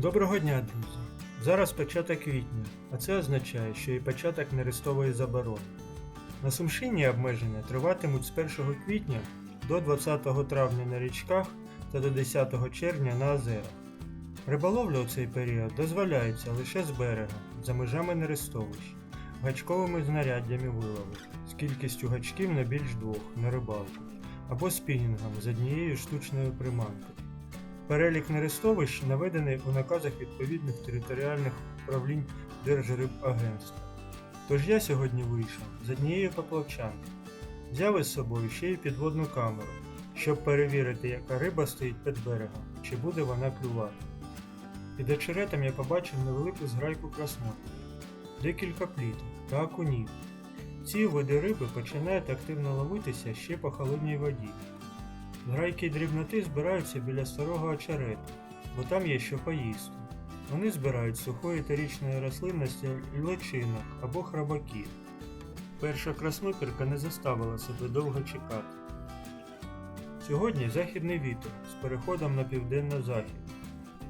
Доброго дня, друзі! Зараз початок квітня, а це означає, що і початок нерестової заборони. На Сумщині обмеження триватимуть з 1 квітня до 20 травня на річках та до 10 червня на озерах. Риболовля у цей період дозволяється лише з берега, за межами нерестовищ, гачковими знаряддями вилову з кількістю гачків не більш двох на рибалку, або спінінгом з однією штучною приманкою. Перелік нерестовищ наведений у наказах відповідних територіальних управлінь Держрибагентства. Тож я сьогодні вийшов з однією поплавчанки. Взяв із собою ще й підводну камеру, щоб перевірити, яка риба стоїть під берегом, чи буде вона клювати. Під очеретом я побачив невелику зграйку краснотів, декілька пліток та окунів. Ці види риби починають активно ловитися ще по холодній воді. Грайки дрібноти збираються біля старого очерету, бо там є що поїсти. Вони збирають сухої та річної рослинності личинок або храбаків. Перша краснопірка не заставила себе довго чекати. Сьогодні західний вітер з переходом на південно-захід.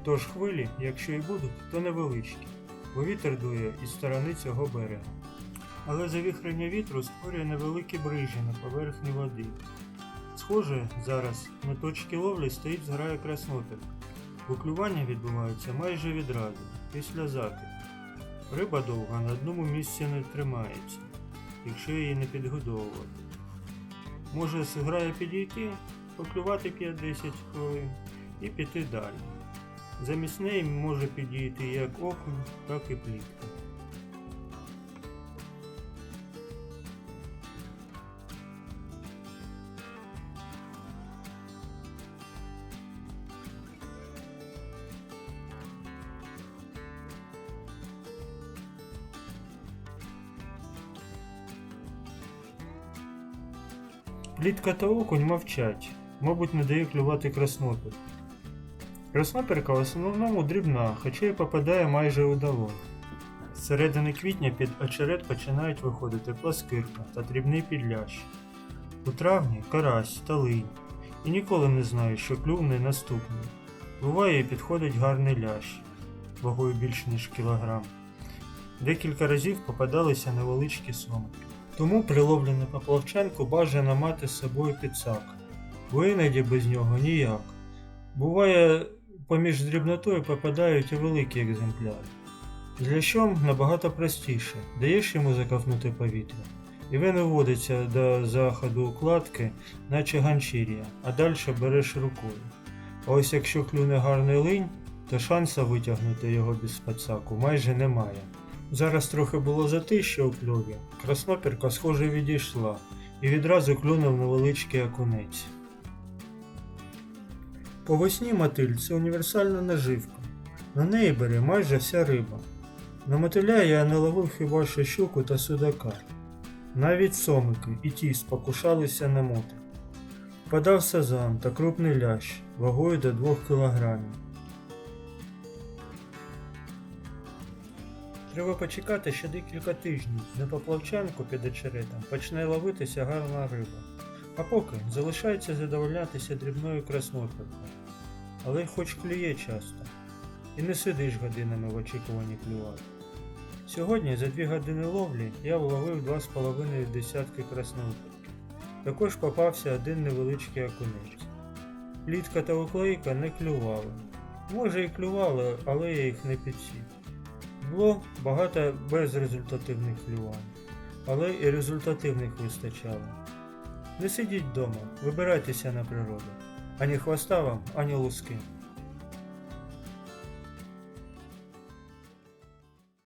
Тож хвилі, якщо і будуть, то невеличкі, бо вітер дує із сторони цього берега. Але завіхрення вітру створює невеликі брижі на поверхні води. Схоже, зараз на точці ловлі стоїть зграя краснопірка. Буклювання відбувається майже відразу, після закиду. Риба довго на одному місці не тримається, якщо її не підгодовувати. Може зграя підійти, поклювати 5-10 хвилин і піти далі. Замість неї може підійти як окунь, так і плітка. Плітка та окунь мовчать, мабуть, не дає клювати краснопір. Краснопірка в основному дрібна, хоча й попадає майже у долонь. З середини квітня під очерет починають виходити пласкирка та дрібний підлящ. У травні карась та линь. І ніколи не знаю, що клювне наступний. Буває і підходить гарний лящ, вагою більш ніж кілограм. Декілька разів попадалися невеличкі сомики. Тому при ловлі на бажано мати з собою підсак, бо іноді без нього ніяк. Буває, поміж дрібнотою попадають і великі екземпляри. З лящом набагато простіше, даєш йому заковнути повітря, і він виводиться до заходу укладки, наче ганчір'я, а далі береш рукою. А ось якщо клюне гарний линь, то шанса витягнути його без підсаку майже немає. Зараз трохи було затище у кльові. Краснопірка, схоже, відійшла, і відразу клюнув невеличкий окунець. По весні мотиль це універсальна наживка. На неї бере майже вся риба. На мотиля я не ловив хіба що щуку та судака. Навіть сомики і ті спокушалися на мотик. Подав сазан та крупний лящ вагою до 2 кілограмів. Треба почекати ще декілька тижнів. На поплавчанку під очеретом почне ловитися гарна риба. А поки залишається задовольнятися дрібною краснопіркою. Але хоч клює часто. І не сидиш годинами в очікуванні клювати. Сьогодні за дві години ловлі я вловив 2,5 десятки краснопірки. Також попався один невеличкий окунець. Плітка та уклейка не клювали. Може і клювали, але я їх не підсів. Було багато безрезультативних плювань, але і результативних вистачало. Не сидіть вдома, вибирайтеся на природу. Ані хвоста вам, ані луски.